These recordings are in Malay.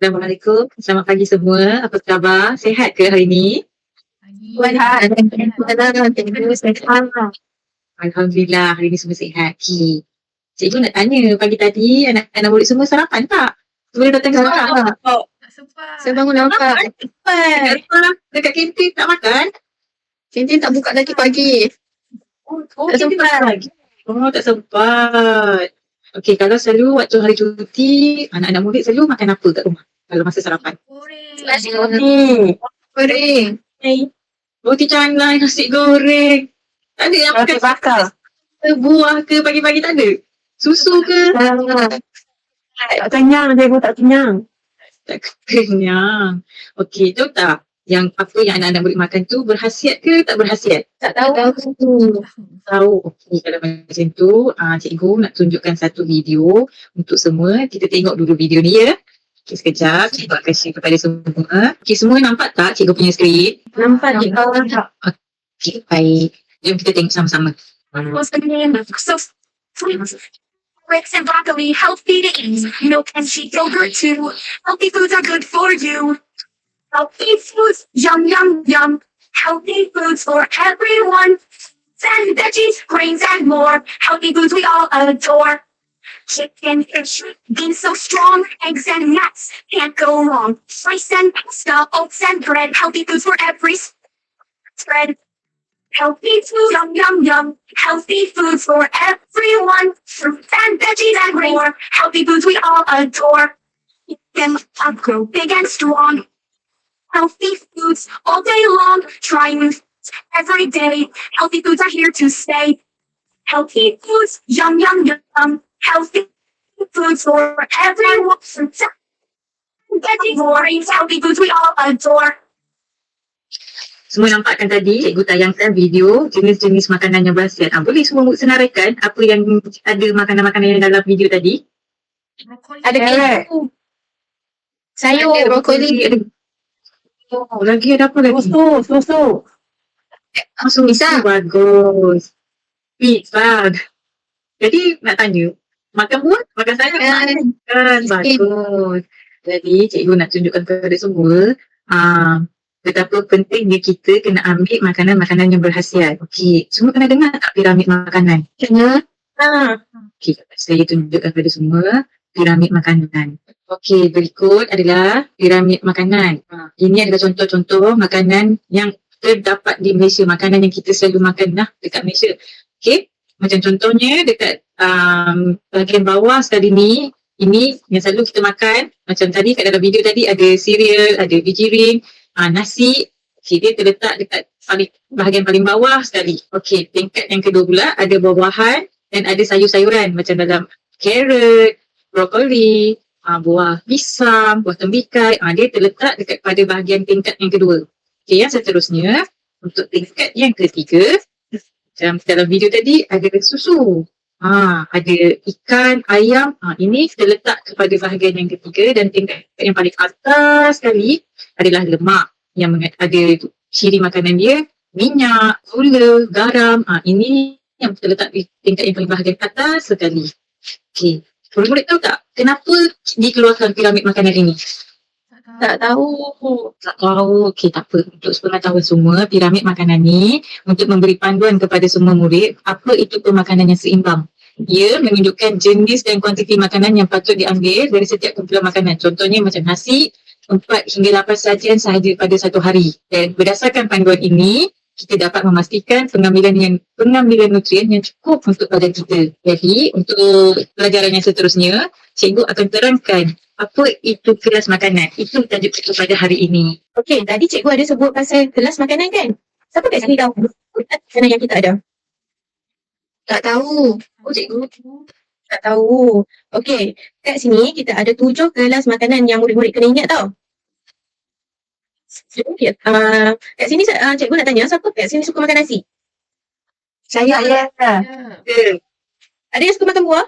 Assalamualaikum. Selamat pagi semua. Apa khabar? Sehat ke hari ni? Sihat. Alhamdulillah hari ni semua sihat. Okay. Cikgu nak tanya pagi tadi anak-anak murid semua sarapan tak? Sebelum datang ke sekolah? Tak sempat. Saya bangun lambat. Dekat sekolah, dekat kantin tak makan? Kantin tak buka lagi pagi. Oh, Tak sempat. tak lagi. Oh, tak sempat. Okey, kalau selalu waktu hari cuti, anak-anak murid selalu makan apa kat rumah? Kalau masa sarapan? Goreng. Nasi Roti. goreng. Roti canai, nasi goreng. Tak ada yang makan bakar. buah ke pagi-pagi tak ada? Susu ke? Tak kenyang, cikgu tak kenyang. Tak kenyang. Okey, tahu tak? Yang apa yang anak-anak murid makan tu berhasiat ke tak berhasiat? Tak tahu. Tahu. Okey, kalau macam tu, uh, cikgu nak tunjukkan satu video untuk semua. Kita tengok dulu video ni ya. Okay, sekejap. Cikgu akan share kepada semua. Okey, semua nampak tak cikgu punya skrin? Nampak cikgu. Okey, baik. Jom kita tengok sama-sama. What's the name of so? Grapes and broccoli, healthy to eat. Milk and sheep yogurt too. Healthy foods are good for you. Healthy foods, yum yum yum. Healthy foods for everyone. And veggies, grains and more. Healthy foods we all adore. Chicken, fish, beans so strong. Eggs and nuts can't go wrong. Rice and pasta, oats and bread. Healthy foods for every spread. Healthy food, yum yum yum. Healthy foods for everyone. Fruit and veggies and more. Healthy foods we all adore. Eat them up, grow big and strong. Healthy foods all day long. Try new foods every day. Healthy foods are here to stay. Healthy foods, yum yum yum. Healthy foods for everyone. Veggies, more. Healthy foods we all adore. Semua nampakkan tadi, cikgu tayangkan video jenis-jenis makanan yang berhasiat. Ah, boleh semua senaraikan apa yang ada makanan-makanan yang dalam video tadi? Brokoli. Ada carrot. Sayur, brokoli. Ada- Oh, lagi ada apa lagi? Susu, susu. Masuk Pisang. Bagus. Pizza. Jadi nak tanya, makan buah, makan sayur Kan. kan? Bagus. Jadi cikgu nak tunjukkan kepada semua uh, betapa pentingnya kita kena ambil makanan-makanan yang berhasiat. Okey, semua pernah dengar tak piramid makanan? Kena. Okey, saya tunjukkan kepada semua piramid makanan. Okey, berikut adalah piramid makanan. Ha, ini adalah contoh-contoh makanan yang terdapat di Malaysia. Makanan yang kita selalu makan lah dekat Malaysia. Okey, macam contohnya dekat um, bahagian bawah sekali ni, ini yang selalu kita makan. Macam tadi kat dalam video tadi ada cereal, ada biji ring, uh, nasi. Okey, dia terletak dekat paling, bahagian paling bawah sekali. Okey, tingkat yang kedua pula ada buah-buahan dan ada sayur-sayuran macam dalam carrot, brokoli, uh, buah pisang, buah tembikai, uh, dia terletak dekat pada bahagian tingkat yang kedua. Okey, yang seterusnya untuk tingkat yang ketiga, dalam dalam video tadi ada susu. Ha, ada ikan, ayam. Ha, ini terletak kepada bahagian yang ketiga dan tingkat yang paling atas sekali adalah lemak yang ada ciri makanan dia minyak, gula, garam. Ha, ini yang terletak di tingkat yang paling bahagian atas sekali. Okey. Murid-murid tahu tak kenapa dikeluarkan piramid makanan ini? Tak tahu. Tak tahu. Okey, tak apa. Untuk sepengetahuan semua, piramid makanan ni untuk memberi panduan kepada semua murid apa itu pemakanan yang seimbang. Ia menunjukkan jenis dan kuantiti makanan yang patut diambil dari setiap kumpulan makanan. Contohnya macam nasi, 4 hingga 8 sajian sahaja pada satu hari. Dan berdasarkan panduan ini, kita dapat memastikan pengambilan yang pengambilan nutrien yang cukup untuk badan kita. Jadi, untuk pelajaran yang seterusnya, cikgu akan terangkan apa itu kelas makanan. Itu tajuk kita pada hari ini. Okey, tadi cikgu ada sebut pasal kelas makanan kan? Siapa kat sini tahu? Makanan yang kita ada? Tak tahu. Oh, cikgu. Tak tahu. Okey, kat sini kita ada tujuh kelas makanan yang murid-murid kena ingat tau. Okay. Uh, kat sini uh, cikgu nak tanya, siapa kat sini suka makan nasi? Saya ya. Ada yang suka makan buah?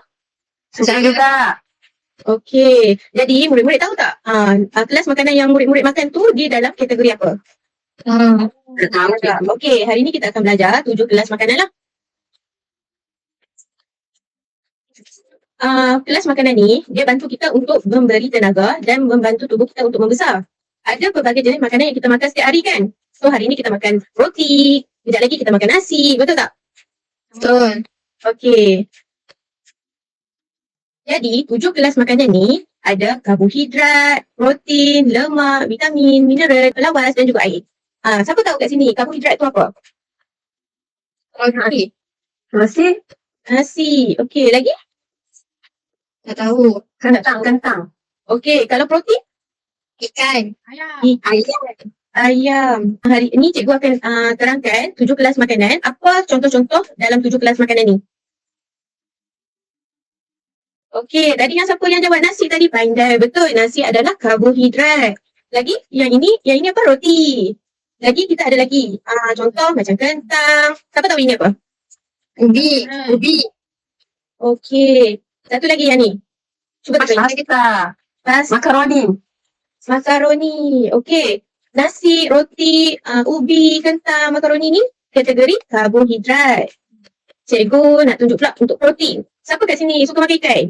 Saya juga. Okey, jadi murid-murid tahu tak? Uh, uh, kelas makanan yang murid-murid makan tu di dalam kategori apa? Hmm. Tahu cikgu. Okey, hari ni kita akan belajar tujuh kelas makanan lah. uh, kelas makanan ni, dia bantu kita untuk memberi tenaga dan membantu tubuh kita untuk membesar. Ada pelbagai jenis makanan yang kita makan setiap hari kan? So hari ni kita makan roti, kejap lagi kita makan nasi, betul tak? Betul. Okey. Jadi, tujuh kelas makanan ni ada karbohidrat, protein, lemak, vitamin, mineral, pelawas dan juga air. Ah, siapa tahu kat sini karbohidrat tu apa? Okey. Nasi? Nasi. Okey, lagi? Tak tahu. Kentang, kentang. Okey, kalau protein? Ikan. Ayam. Ayam. Hari ini cikgu akan uh, terangkan tujuh kelas makanan. Apa contoh-contoh dalam tujuh kelas makanan ni? Okey, tadi yang siapa yang jawab nasi tadi pandai. Betul, nasi adalah karbohidrat. Lagi, yang ini, yang ini apa? Roti. Lagi kita ada lagi. Ah, contoh macam kentang. Siapa tahu ini apa? Ubi. Ubi. Okey. Satu lagi yang ni. Cuba tengok. Masa kita. Pas Makaroni. Makaroni. Okey. Nasi, roti, uh, ubi, kentang, makaroni ni kategori karbohidrat. Cikgu nak tunjuk pula untuk protein. Siapa kat sini suka makan ikan?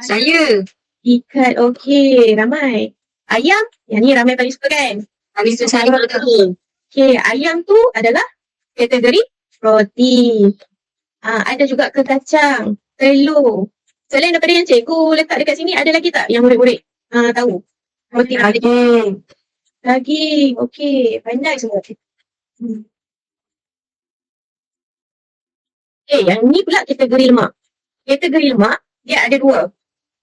Saya. Ikan, okey. Ramai. Ayam, yang ni ramai paling suka kan? Habis tu saya. Okey, ayam tu adalah kategori protein. Ah, ada juga ke kacang, telur. Selain daripada yang cikgu letak dekat sini, ada lagi tak yang murid-murid ah, tahu? Ada. Daging. Daging, okey. Pandai semua. Hmm. Okay, yang ni pula kategori lemak. Kategori lemak, dia ada dua.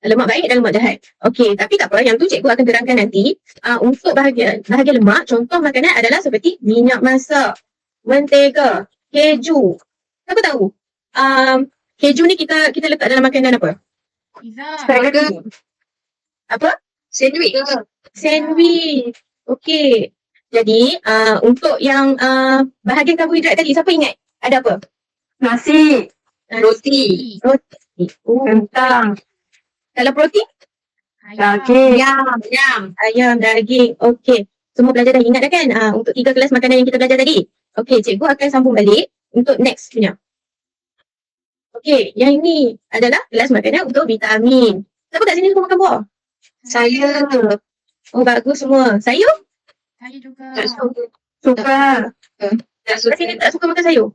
Lemak baik dan lemak jahat. Okey, tapi tak apa. Yang tu cikgu akan terangkan nanti. Uh, untuk bahagian, bahagian lemak, contoh makanan adalah seperti minyak masak, mentega, keju. Siapa tahu? Um, keju ni kita kita letak dalam makanan apa? Spaghetti. Apa? Sandwich. Sandwich. Okey. Jadi, uh, untuk yang uh, bahagian karbohidrat tadi, siapa ingat? Ada apa? Nasi. Roti. Roti. Oh. Kentang. Kalau protein? Daging. Ayam. Ayam. Ayam, daging. Okey. Semua pelajar dah ingat dah kan? Uh, untuk tiga kelas makanan yang kita belajar tadi. Okey, cikgu akan sambung balik untuk next punya. Okey, yang ini adalah kelas makanan untuk vitamin. Siapa kat sini suka makan buah? Saya. Oh, bagus semua. Sayur? Saya juga. Tak suka. Suka. Tak Kat sini tak suka makan sayur?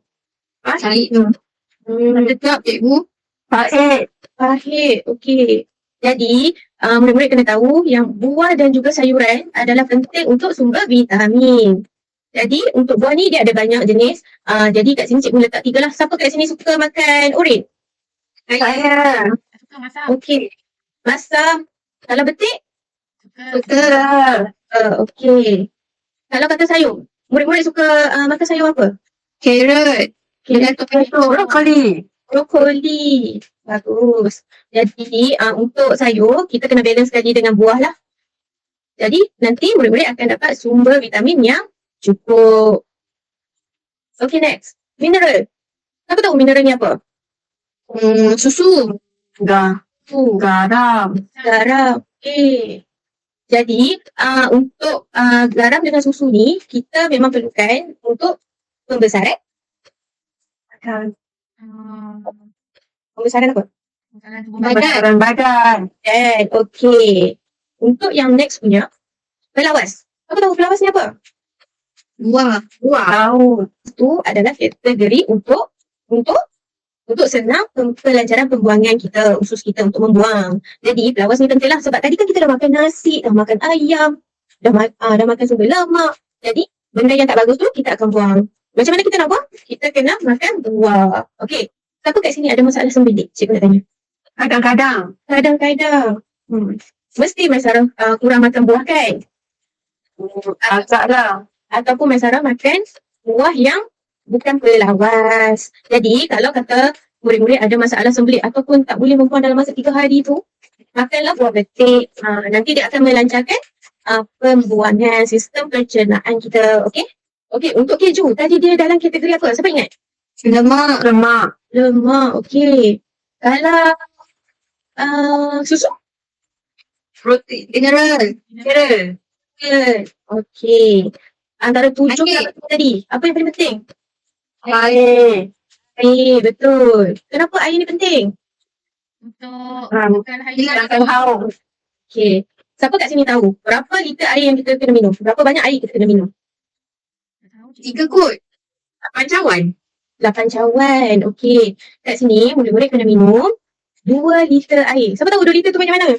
Saya. Hmm. Tetap cikgu. Pahit. Pahit, okey. Jadi, uh, murid-murid kena tahu yang buah dan juga sayuran adalah penting untuk sumber vitamin. Jadi, untuk buah ni dia ada banyak jenis. Uh, jadi, kat sini cikgu letak tiga lah. Siapa kat sini suka makan oren? Saya. Suka masak. Okey. Masam. Kalau betik? Suka. Uh, okey. Kalau kata sayur? Murid-murid suka uh, makan sayur apa? Carrot. Carrot, Potato. Brokoli. brokoli. Bagus. Jadi uh, untuk sayur, kita kena balance lagi dengan buah lah. Jadi nanti murid-murid akan dapat sumber vitamin yang cukup. Okay next. Mineral. Siapa tahu mineral ni apa? Hmm, susu. Ga. Tu, Garam. garam. Okay. Jadi uh, untuk uh, garam dengan susu ni, kita memang perlukan untuk pembesaran. Hmm, Pembesaran apa? Tubuh Badan. Pembesaran badan. Dan okay. Untuk yang next punya, pelawas. Apa tahu pelawas ni apa? Buah. Buah. Tahu. Itu adalah kategori untuk untuk untuk senang pelancaran pembuangan kita, usus kita untuk membuang. Jadi pelawas ni penting lah sebab tadi kan kita dah makan nasi, dah makan ayam, dah, ma- uh, dah makan sumber lemak. Jadi benda yang tak bagus tu kita akan buang. Macam mana kita nak buang? Kita kena makan buah. Okey. Siapa kat sini ada masalah sembelit? Cikgu nak tanya. Kadang-kadang. Kadang-kadang. Hmm. Mesti masalah uh, kurang makan buah kan? Hmm, Agak lah. ataupun Maisara makan buah yang bukan pelawas. Jadi kalau kata murid-murid ada masalah sembelit ataupun tak boleh membuang dalam masa tiga hari tu, makanlah buah betik. Ha, nanti dia akan melancarkan uh, pembuangan sistem pencernaan kita. Okey? Okey, untuk keju, tadi dia dalam kategori apa? Siapa ingat? Lemak. Lemak. Lemak, okey. Kalau uh, susu? Protein. Mineral. Mineral. Okey. Antara tujuh yang tadi, apa yang paling penting? Air. Air, betul. Kenapa air ni penting? Untuk makan hari Hilangkan haus. Okay. Siapa kat sini tahu berapa liter air yang kita kena minum? Berapa banyak air kita kena minum? Tiga kot. Pancawan. 8 cawan. Okey. Kat sini murid-murid kena minum 2 liter air. Siapa tahu 2 liter tu banyak mana?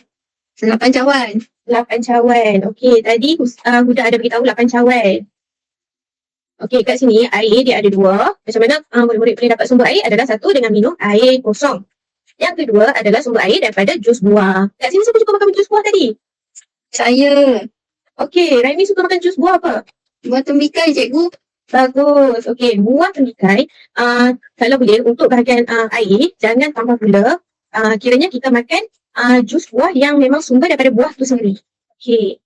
Lapan cawan. 8 cawan. Okey, tadi uh, Huda ada beritahu 8 cawan. Okey, kat sini air dia ada dua. Macam mana uh, murid-murid boleh dapat sumber air adalah satu dengan minum air kosong. Yang kedua adalah sumber air daripada jus buah. Kat sini siapa suka makan jus buah tadi? Saya. Okey, Raimi suka makan jus buah apa? Buat tembikai cikgu. Bagus. Okey, buah tembikai uh, kalau boleh untuk bahagian uh, air jangan tambah gula. Uh, kiranya kita makan uh, jus buah yang memang sumber daripada buah tu sendiri. Okey.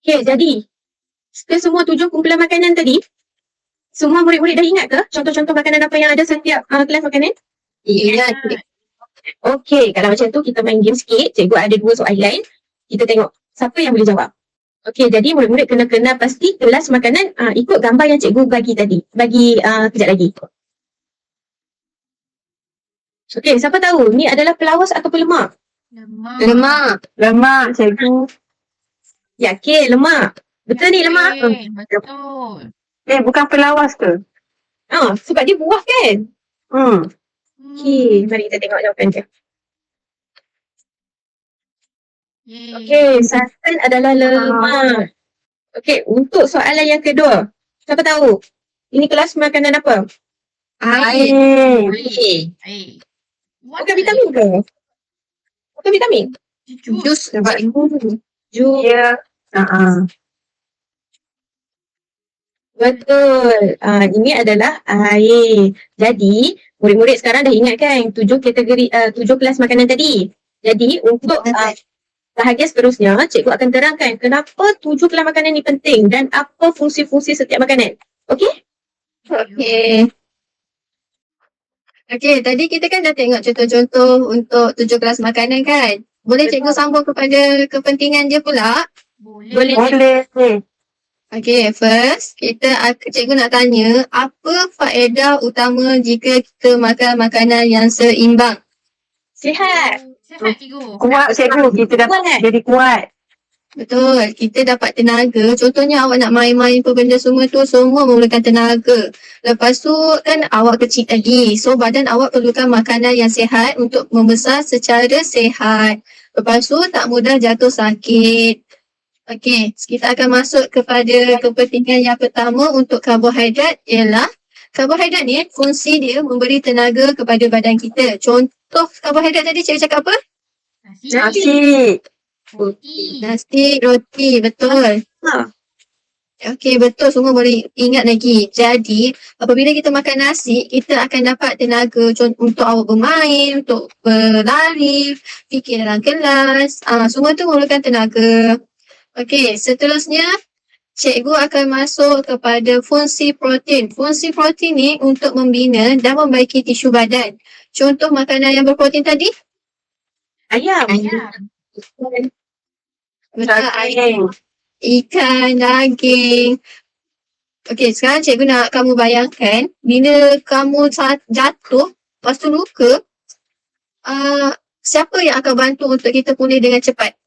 Okey, jadi ke semua tujuh kumpulan makanan tadi, semua murid-murid dah ingat ke contoh-contoh makanan apa yang ada setiap uh, kelas makanan? Ingat. Okey, kalau macam tu kita main game sikit. Cikgu ada dua soalan. Kita tengok siapa yang boleh jawab. Okey, jadi murid-murid kena kenal pasti kelas makanan uh, ikut gambar yang cikgu bagi tadi. Bagi uh, kejap lagi. Okey, siapa tahu ni adalah pelawas atau lemak? Lemak. Lemak. Lemak cikgu. Yakin lemak. Betul ni lemak? Yakin, Betul. Eh bukan pelawas ke? Ah, sebab dia buah kan? Hmm. Okey, mari kita tengok jawapan dia. Okey, santan adalah lemak. Okey, untuk soalan yang kedua. Siapa tahu? Ini kelas makanan apa? Air. Air. What Bukan vitamin ke? Bukan vitamin? Jus. Jus Jus. dia. Uh-uh. Betul. Ah, ini adalah air. Jadi, murid-murid sekarang dah ingat kan tujuh kategori, uh, tujuh kelas makanan tadi. Jadi, untuk uh, bahagian seterusnya, cikgu akan terangkan kenapa tujuh kelas makanan ni penting dan apa fungsi-fungsi setiap makanan. Okey? Okey. Okey, tadi kita kan dah tengok contoh-contoh untuk tujuh kelas makanan kan? Boleh cikgu sambung kepada kepentingan dia pula? Boleh. Boleh. Okey, first kita cikgu nak tanya apa faedah utama jika kita makan makanan yang seimbang? Sihat. Sihat cikgu. Kuat cikgu, kita Kuat kan? jadi kuat. Betul, kita dapat tenaga. Contohnya awak nak main-main apa benda semua tu semua memerlukan tenaga. Lepas tu kan awak kecil lagi. So badan awak perlukan makanan yang sihat untuk membesar secara sihat. Lepas tu tak mudah jatuh sakit. Okey, kita akan masuk kepada kepentingan yang pertama untuk karbohidrat ialah karbohidrat ni fungsi dia memberi tenaga kepada badan kita. Contoh karbohidrat tadi cikgu cakap apa? Nasi. Roti. Nasi, roti, betul. Ha. Okey, betul. Semua boleh ingat lagi. Jadi, apabila kita makan nasi, kita akan dapat tenaga con- untuk awak bermain, untuk berlari, fikir dalam kelas. Ah, semua tu memerlukan tenaga. Okey, seterusnya, cikgu akan masuk kepada fungsi protein. Fungsi protein ni untuk membina dan membaiki tisu badan. Contoh makanan yang berprotein tadi, Ayam. Ayam. Betul, ayam. Ikan, daging. Okey, sekarang cikgu nak kamu bayangkan bila kamu jatuh, lepas tu luka, uh, siapa yang akan bantu untuk kita pulih dengan cepat?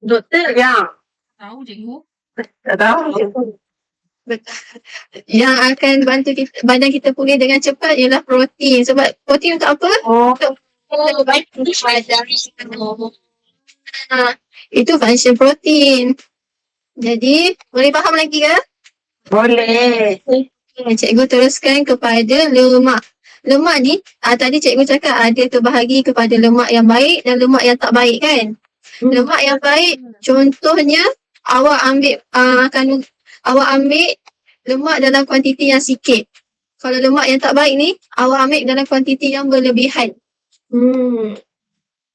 Doktor. Ya. Tahu cikgu. Tak tahu. Betul. Yang akan bantu kita, badan kita pulih dengan cepat ialah protein. Sebab protein untuk apa? Oh. Oh, baik. Ha, itu function protein. Jadi, boleh faham lagi ke? Boleh. Okay, cikgu teruskan kepada lemak. Lemak ni, ah, tadi cikgu cakap ada terbahagi kepada lemak yang baik dan lemak yang tak baik kan? Hmm. Lemak yang baik, contohnya awak ambil ah, kandung, awak ambil lemak dalam kuantiti yang sikit. Kalau lemak yang tak baik ni, awak ambil dalam kuantiti yang berlebihan. Hmm.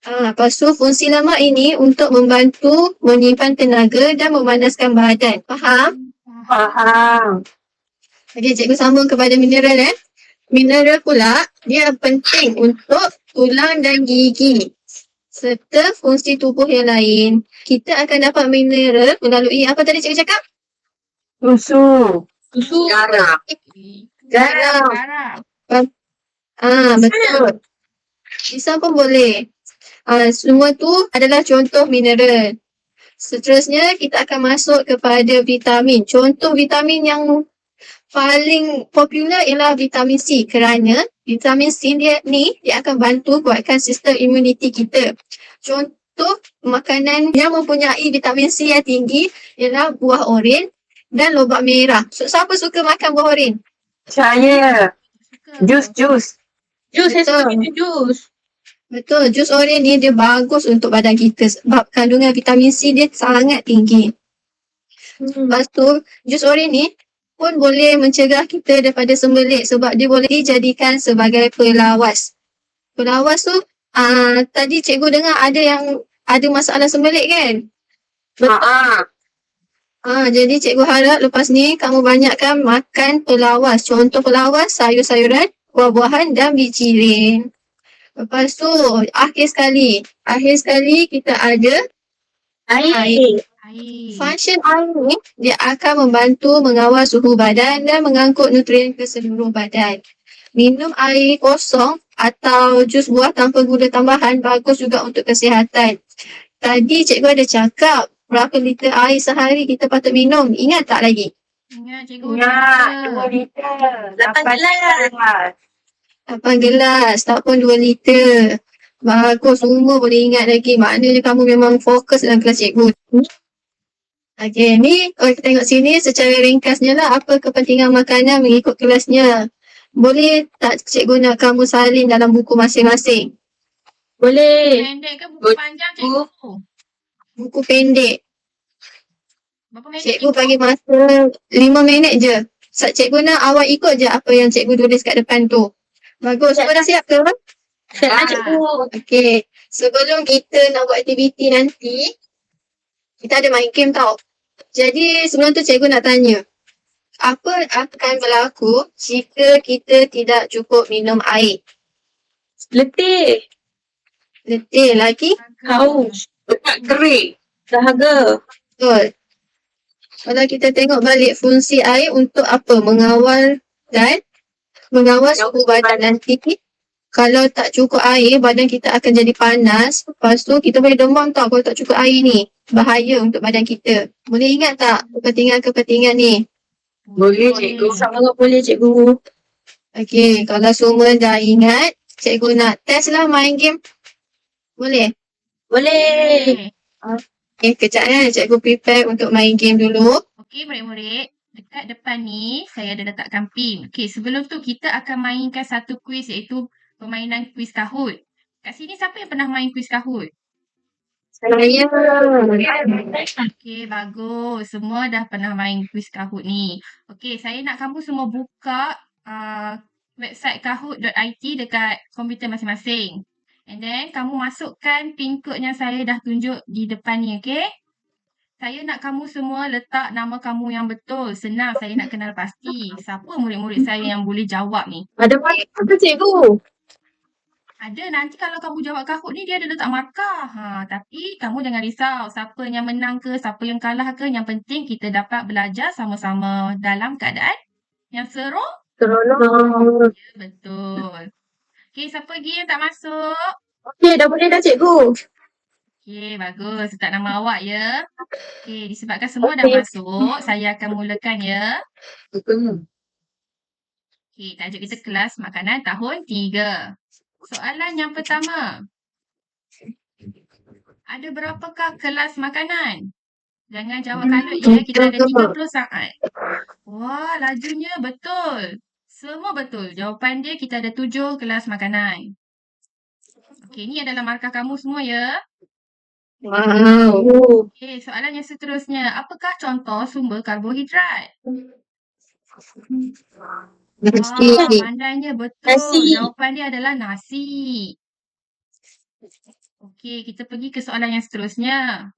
Ah, lepas tu fungsi lemak ini untuk membantu menyimpan tenaga dan memanaskan badan. Faham? Faham. Okey, cikgu sambung kepada mineral eh. Mineral pula, dia penting untuk tulang dan gigi. Serta fungsi tubuh yang lain. Kita akan dapat mineral melalui apa tadi cikgu cakap? Susu. Susu. Garam. Garam. Garam. Ah, betul. Pisang pun boleh. Ah, semua tu adalah contoh mineral. Seterusnya kita akan masuk kepada vitamin. Contoh vitamin yang paling popular ialah vitamin C kerana vitamin C dia ni dia akan bantu kuatkan sistem imuniti kita. Contoh makanan yang mempunyai vitamin C yang tinggi ialah buah oren dan lobak merah. So, siapa suka makan buah oren? Saya. Jus, jus. Jus, saya suka jus. Betul, jus oren ni dia bagus untuk badan kita sebab kandungan vitamin C dia sangat tinggi. Hmm. Lepas tu, jus oren ni pun boleh mencegah kita daripada sembelit sebab dia boleh dijadikan sebagai pelawas. Pelawas tu, ah tadi cikgu dengar ada yang ada masalah sembelit kan? Ah, Ah, jadi cikgu harap lepas ni kamu banyakkan makan pelawas. Contoh pelawas, sayur-sayuran, buah-buahan dan biji rin. Lepas tu, akhir sekali. Akhir sekali kita ada air. Air. Function air ni dia akan membantu mengawal suhu badan dan mengangkut nutrien ke seluruh badan. Minum air kosong atau jus buah tanpa gula tambahan bagus juga untuk kesihatan. Tadi cikgu ada cakap berapa liter air sehari kita patut minum. Ingat tak lagi? Ingat cikgu. Ingat, berapa? dua liter. Lapan Lapan gelas. 8 gelas, tak pun 2 liter. Bagus, semua boleh ingat lagi. Maknanya kamu memang fokus dalam kelas cikgu. Okey, ni kalau kita tengok sini secara ringkasnya lah apa kepentingan makanan mengikut kelasnya. Boleh tak cikgu nak kamu salin dalam buku masing-masing? Boleh. Pendek ke buku panjang cikgu? Buku pendek. Berapa minit Cikgu bagi masa 5 minit je. Sa- Cikgu nak awak ikut je apa yang cikgu tulis kat depan tu. Bagus, semua dah siap ke? Siap Ah. lah cikgu. Okey, sebelum kita nak buat aktiviti nanti, kita ada main game tau. Jadi sebelum tu cikgu nak tanya, apa akan berlaku jika kita tidak cukup minum air? Letih. Letih lagi? Haus. Otak kering. Dahaga. Betul. Kalau kita tengok balik fungsi air untuk apa? Mengawal dan mengawal suhu badan nanti. Kalau tak cukup air, badan kita akan jadi panas. Lepas tu kita boleh demam tau kalau tak cukup air ni. Bahaya untuk badan kita. Boleh ingat tak kepentingan-kepentingan ni? Boleh cikgu. Sama boleh cikgu. Okey, kalau semua dah ingat, cikgu nak test lah main game. Boleh? Boleh. Okay, kejap eh. Cikgu prepare untuk main game dulu. Okey murid-murid, dekat depan ni saya ada letakkan pin. Okey, sebelum tu kita akan mainkan satu kuis iaitu permainan kuis kahut. Kat sini siapa yang pernah main kuis kahut? Saya. Okey, bagus. Semua dah pernah main kuis kahut ni. Okey, saya nak kamu semua buka uh, website kahoot.it dekat komputer masing-masing. And then kamu masukkan pin code yang saya dah tunjuk di depan ni, okey? Saya nak kamu semua letak nama kamu yang betul. Senang saya nak kenal pasti. Siapa murid-murid saya yang boleh jawab ni? Ada banyak apa cikgu? Ada nanti kalau kamu jawab kahut ni dia ada letak markah. Ha, tapi kamu jangan risau siapa yang menang ke, siapa yang kalah ke. Yang penting kita dapat belajar sama-sama dalam keadaan yang seronok. Seronok. Ya, betul. Okey, siapa lagi yang tak masuk? Okey, dah boleh dah cikgu. Okey, bagus. Letak nama awak ya. Okey, disebabkan semua dah Okey. masuk, saya akan mulakan ya. Bukanmu. Okey, tajuk kita kelas makanan tahun 3. Soalan yang pertama. Ada berapakah kelas makanan? Jangan jawab kalut ya, kita ada 30 saat. Wah, lajunya betul. Semua betul. Jawapan dia kita ada 7 kelas makanan. Okey, ni adalah markah kamu semua ya. Wow. Okey, soalan yang seterusnya. Apakah contoh sumber karbohidrat? Nasi. Wah, pandainya betul. Nasi. Jawapan dia adalah nasi. Okey, kita pergi ke soalan yang seterusnya.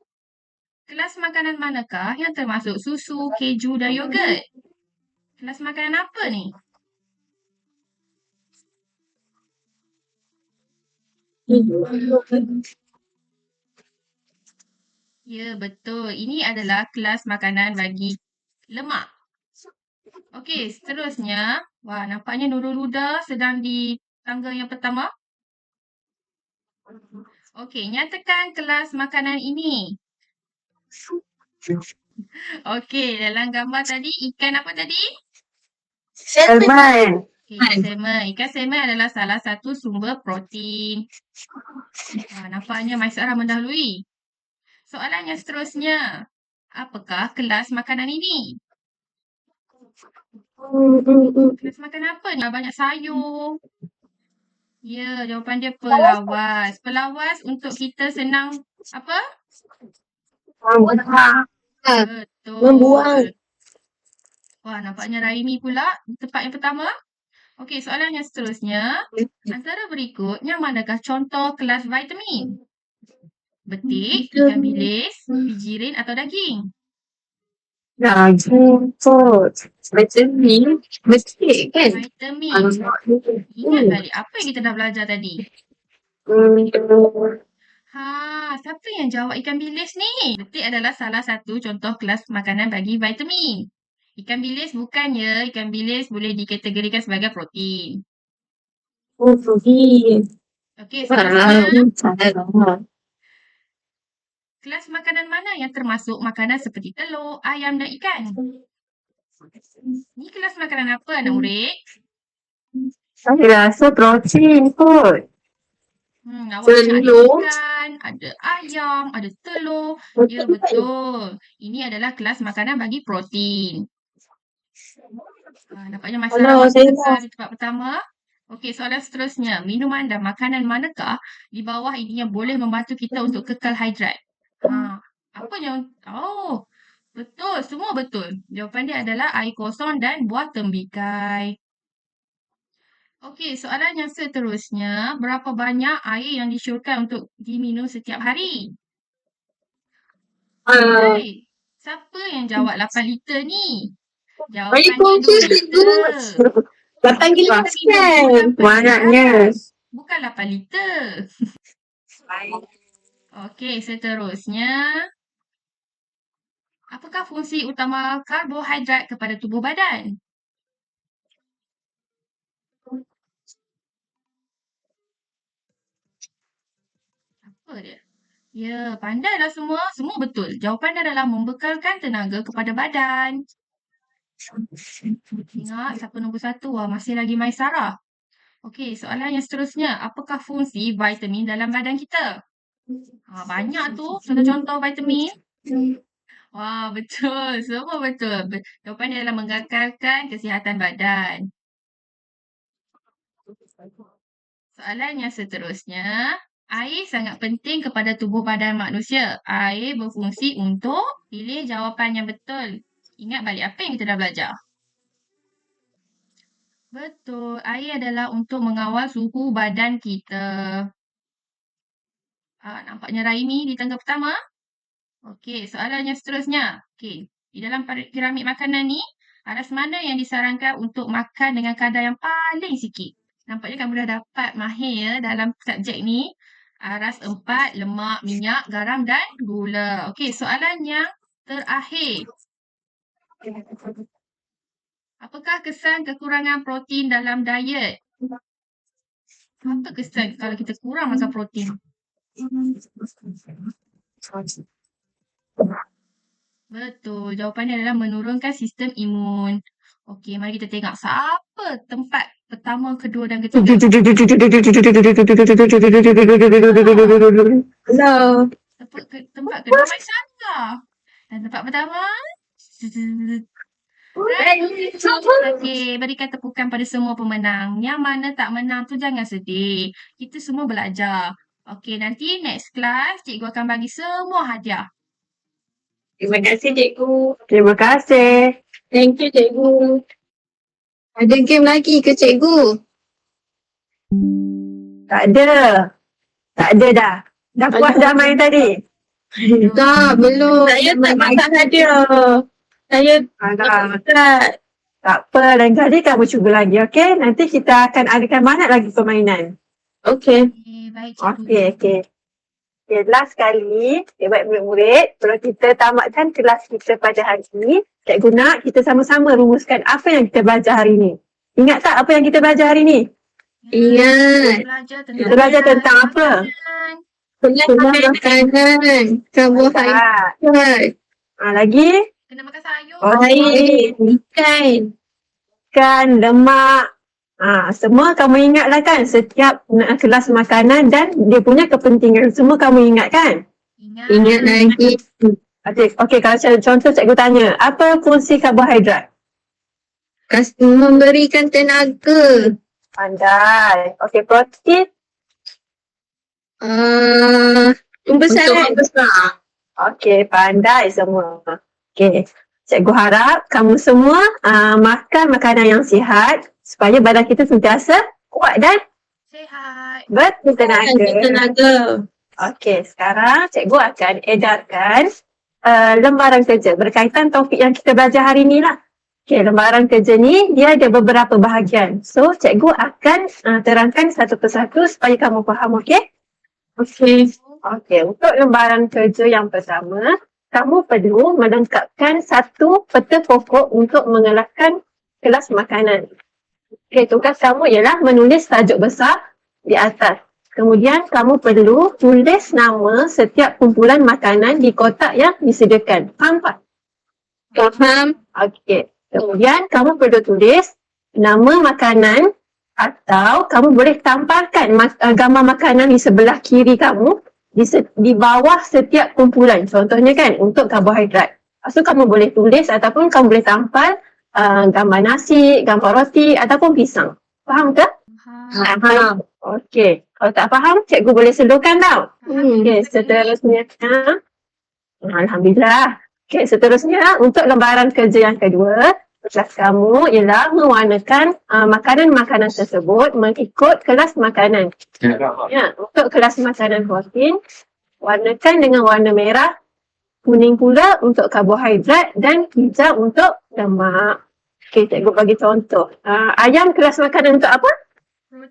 Kelas makanan manakah yang termasuk susu, keju dan yogurt? Kelas makanan apa ni? Ya, betul. Ini adalah kelas makanan bagi lemak. Okey, seterusnya. Wah, nampaknya Nurul Huda sedang di tangga yang pertama. Okey, nyatakan kelas makanan ini. Okey, dalam gambar tadi ikan apa tadi? Salmon. Okey, salmon. Ikan salmon adalah salah satu sumber protein. Wah, nampaknya Maisarah mendahului. Soalan yang seterusnya. Apakah kelas makanan ini? Hmm, hmm, hmm. Kelas makan apa ni? Banyak sayur. Ya, jawapan dia pelawas. Pelawas untuk kita senang apa? Betul. Membuang. Wah, nampaknya Raimi pula tempat yang pertama. Okey, soalan yang seterusnya. Antara berikut, yang manakah contoh kelas vitamin? Betik, ikan bilis, bijirin atau daging? Daging kot. Vitamin. Betik kan? Vitamin. Ingat balik apa yang kita dah belajar tadi? Hmm. Ha, siapa yang jawab ikan bilis ni? Betik adalah salah satu contoh kelas makanan bagi vitamin. Ikan bilis bukannya ikan bilis boleh dikategorikan sebagai protein. Oh, protein. Okey, seterusnya. Kelas makanan mana yang termasuk makanan seperti telur, ayam dan ikan? Ni kelas makanan apa anak murid? Saya rasa protein kot. Hmm, awak cakap ada Telur. ikan, ada ayam, ada telur. Ya, betul. Ini adalah kelas makanan bagi protein. Ha, nampaknya masalah besar di tempat pertama. Okey, soalan seterusnya. Minuman dan makanan manakah di bawah ini yang boleh membantu kita untuk kekal hidrat? Ha, apa yang... Oh, betul. Semua betul. Jawapan dia adalah air kosong dan buah tembikai. Okey, soalan yang seterusnya. Berapa banyak air yang disyorkan untuk diminum setiap hari? Ah, Hai, siapa yang jawab 8 liter ni? Saya Jawapannya 2 confused liter. Datang gila Kita minum kan? lapan Banyaknya. Bukan 8 liter. Okey, seterusnya. Apakah fungsi utama karbohidrat kepada tubuh badan? Apa dia? Ya, pandailah semua. Semua betul. Jawapan adalah membekalkan tenaga kepada badan. Ingat, siapa nombor satu? Wah, masih lagi Maisarah. Okey, soalan yang seterusnya. Apakah fungsi vitamin dalam badan kita? Ha, banyak tu contoh-contoh vitamin. Wah, betul. Semua betul. Be- Jawapan adalah mengekalkan kesihatan badan. Soalan yang seterusnya. Air sangat penting kepada tubuh badan manusia. Air berfungsi untuk pilih jawapan yang betul. Ingat balik apa yang kita dah belajar. Betul. Air adalah untuk mengawal suhu badan kita. Ah, nampaknya Raimi di tangga pertama. Okey, soalan yang seterusnya. Okey, di dalam piramid makanan ni, aras mana yang disarankan untuk makan dengan kadar yang paling sikit? Nampaknya kamu dah dapat mahir ya dalam subjek ni. Aras empat, lemak, minyak, garam dan gula. Okey, soalan yang terakhir. Apakah kesan kekurangan protein dalam diet? Apa kesan kalau kita kurang makan protein? Betul. Jawapannya adalah menurunkan sistem imun. Okey, mari kita tengok siapa tempat pertama, kedua dan ketiga. Hello. Tempat, ke, tempat kedua Maisarah. Dan tempat pertama. Okey, berikan tepukan pada semua pemenang. Yang mana tak menang tu jangan sedih. Kita semua belajar. Okey, nanti next class cikgu akan bagi semua hadiah. Terima kasih cikgu. Terima kasih. Thank you cikgu. Ada game lagi ke cikgu? Tak ada. Tak ada dah. Dah puas dah main tadi. Tak, belum. Saya tak masak hadiah. Saya Ah, tak tak. Tak apa, lain kali kamu cuba lagi, okey? Nanti kita akan adakan banyak lagi permainan. Okey. Okey, baik cikgu. Okey, okey. Okay, last kali, okay, baik murid-murid, kalau kita tamatkan kelas kita pada hari ini, Cikgu nak kita sama-sama rumuskan apa yang kita belajar hari ini. Ingat tak apa yang kita belajar hari ini? Ingat. Belajar tentang Kita belajar tentang apa? makanan. Kelas makanan. Karbohidrat. Ha, ha, lagi? Kena makan sayur. Oh, Air. Ikan. Ikan, lemak. Ha, semua kamu ingatlah kan setiap uh, kelas makanan dan dia punya kepentingan. Semua kamu ingat kan? Ingat. Ingat lagi. Okey, okay, kalau contoh, cikgu tanya, apa fungsi karbohidrat? Kas memberikan tenaga. Pandai. Okey, protein. Uh, pembesaran. Okey, pandai semua. Okey, cikgu harap kamu semua uh, makan makanan yang sihat supaya badan kita sentiasa kuat dan Sehat. bertenaga. Tenaga. Okey, sekarang cikgu akan edarkan uh, lembaran kerja berkaitan topik yang kita belajar hari ni lah. Okey, lembaran kerja ni dia ada beberapa bahagian. So, cikgu akan uh, terangkan satu persatu supaya kamu faham, okey? Okey. Okey, untuk lembaran kerja yang pertama, kamu perlu melengkapkan satu peta pokok untuk mengelakkan kelas makanan. Okey, tugas kamu ialah menulis tajuk besar di atas. Kemudian kamu perlu tulis nama setiap kumpulan makanan di kotak yang disediakan. Faham tak? Faham? Okey. Kemudian kamu perlu tulis nama makanan atau kamu boleh tampalkan mak- uh, gambar makanan di sebelah kiri kamu di, se- di bawah setiap kumpulan. Contohnya kan untuk karbohidrat. Lepas tu kamu boleh tulis ataupun kamu boleh tampal uh, gambar nasi, gambar roti ataupun pisang. Faham ke? Faham. Faham. Okey. Kalau tak faham, cikgu boleh selukan tau. Hmm. Okey, seterusnya. Ha? Alhamdulillah. Okey, seterusnya untuk lembaran kerja yang kedua, kelas kamu ialah mewarnakan uh, makanan-makanan tersebut mengikut kelas makanan. Ya, untuk kelas makanan protein, warnakan dengan warna merah, kuning pula untuk karbohidrat dan hijau untuk lemak. Okey, cikgu bagi contoh. Uh, ayam kelas makanan untuk apa?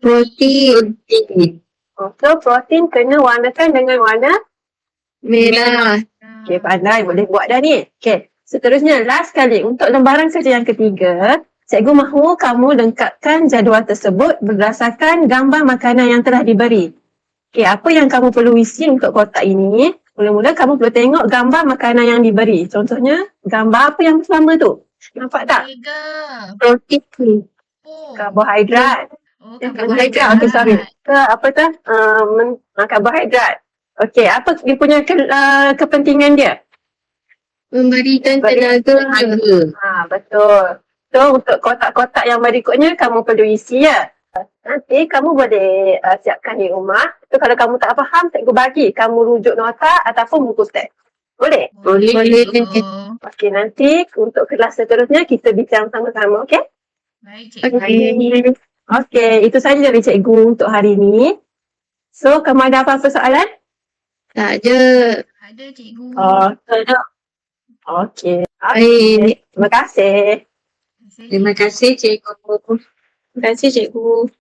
Protein. So, protein kena warnakan dengan warna Merah. Okey, pandai. Boleh buat dah ni. Okey. Seterusnya, last kali untuk lembaran kerja yang ketiga, cikgu mahu kamu lengkapkan jadual tersebut berdasarkan gambar makanan yang telah diberi. Okey, apa yang kamu perlu isi untuk kotak ini? Mula-mula kamu perlu tengok gambar makanan yang diberi. Contohnya, gambar apa yang pertama tu? Nampak tak? Protein. Oh. Karbohidrat. Oh, Eh, karbohidrat. Okey, sorry. Ke apa tu? Uh, men- uh, karbohidrat. Okey, apa dia punya ke, uh, kepentingan dia? Memberikan Beri- tenaga. Ha, betul. So, untuk kotak-kotak yang berikutnya, kamu perlu isi ya. Nanti kamu boleh uh, siapkan di rumah. So, kalau kamu tak faham, cikgu bagi. Kamu rujuk nota ataupun buku teks. Boleh? Boleh. Boleh. Oh. Okey, nanti untuk kelas seterusnya, kita bincang sama-sama, okey? Baik, cikgu. Okey. Okey, itu saja dari cikgu untuk hari ini. So, kamu ada apa-apa soalan? Tak ada. Ada cikgu. Oh, tak Okey. Baik. Terima kasih. Terima kasih cikgu. Terima kasih, cikgu.